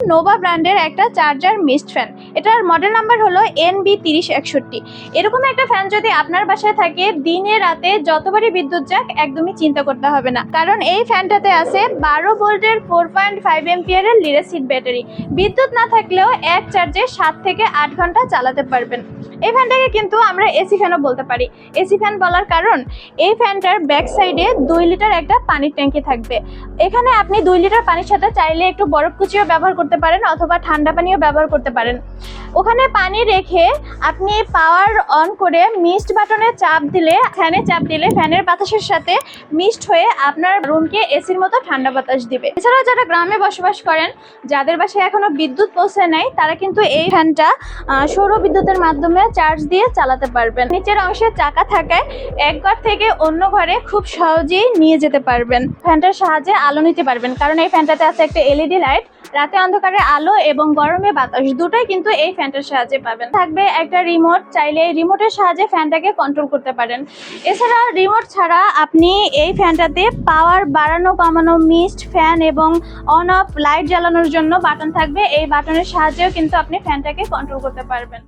Nova ব্র্যান্ডের একটা charger mist fan এটার মডেল নাম্বার হলো এন বি তিরিশ একষট্টি। এরকম একটা ফ্যান যদি আপনার বাসায় থাকে, দিনে, রাতে যতবারই বিদ্যুৎ যাক, একদমই চিন্তা করতে হবে না। কারণ এই ফ্যানটাতে আছে বারো ভোল্টের ফোর পয়েন্ট ফাইভ এমপিয়ারের লিরেসিড ব্যাটারি বিদ্যুৎ না থাকলেও এক চার্জে সাত থেকে আট ঘণ্টা চালাতে পারবেন। এই ফ্যানটাকে কিন্তু আমরা এসি ফ্যানও বলতে পারি। এসি ফ্যান বলার কারণ, এই ফ্যানটার ব্যাক সাইডে দুই লিটার একটা পানির ট্যাঙ্কি থাকবে। এখানে আপনি দুই লিটার পানির সাথে চাইলে একটু বরফ কুচিও ব্যবহার করতে পারেন অথবা ঠান্ডা পানিও ব্যবহার করতে পারেন। ওখানে পানি রেখে আপনি পাওয়ার অন করে মিস্ট বাটনে চাপ দিলে, ফ্যানে চাপ দিলে ফ্যানের বাতাসের সাথে মিস্ট হয়ে আপনার রুমকে এসির মতো ঠান্ডা বাতাস দিবে। এছাড়াও যারা গ্রামে বসবাস করেন, যাদের বাসায় এখনও বিদ্যুৎ পৌঁছে নাই, তারা কিন্তু এই ফ্যানটা সৌর বিদ্যুতের মাধ্যমে চার্জ দিয়ে চালাতে পারবেন। নিচের অংশে চাকা থাকায় এক ঘর থেকে অন্য ঘরে খুব সহজেই নিয়ে যেতে পারবেন। ফ্যানটার সাহায্যে আলো নিতে পারবেন, কারণ এই ফ্যানটাতে আছে একটা এলইডি লাইট। রাতে অন্ধকারে আলো এবং গরমে বাতাস, দুটোই কিন্তু এই ফ্যানটার সাহায্যে পাবেন। থাকবে একটা রিমোট চাইলে এই রিমোটের সাহায্যে ফ্যানটাকে কন্ট্রোল করতে পারেন। এছাড়া রিমোট ছাড়া আপনি এই ফ্যানটাতে পাওয়ার বাড়ানো, কমানো মিস্ট ফ্যান এবং অন অফ লাইট জ্বালানোর জন্য বাটন থাকবে। এই বাটনের সাহায্যেও কিন্তু আপনি ফ্যানটাকে কন্ট্রোল করতে পারবেন।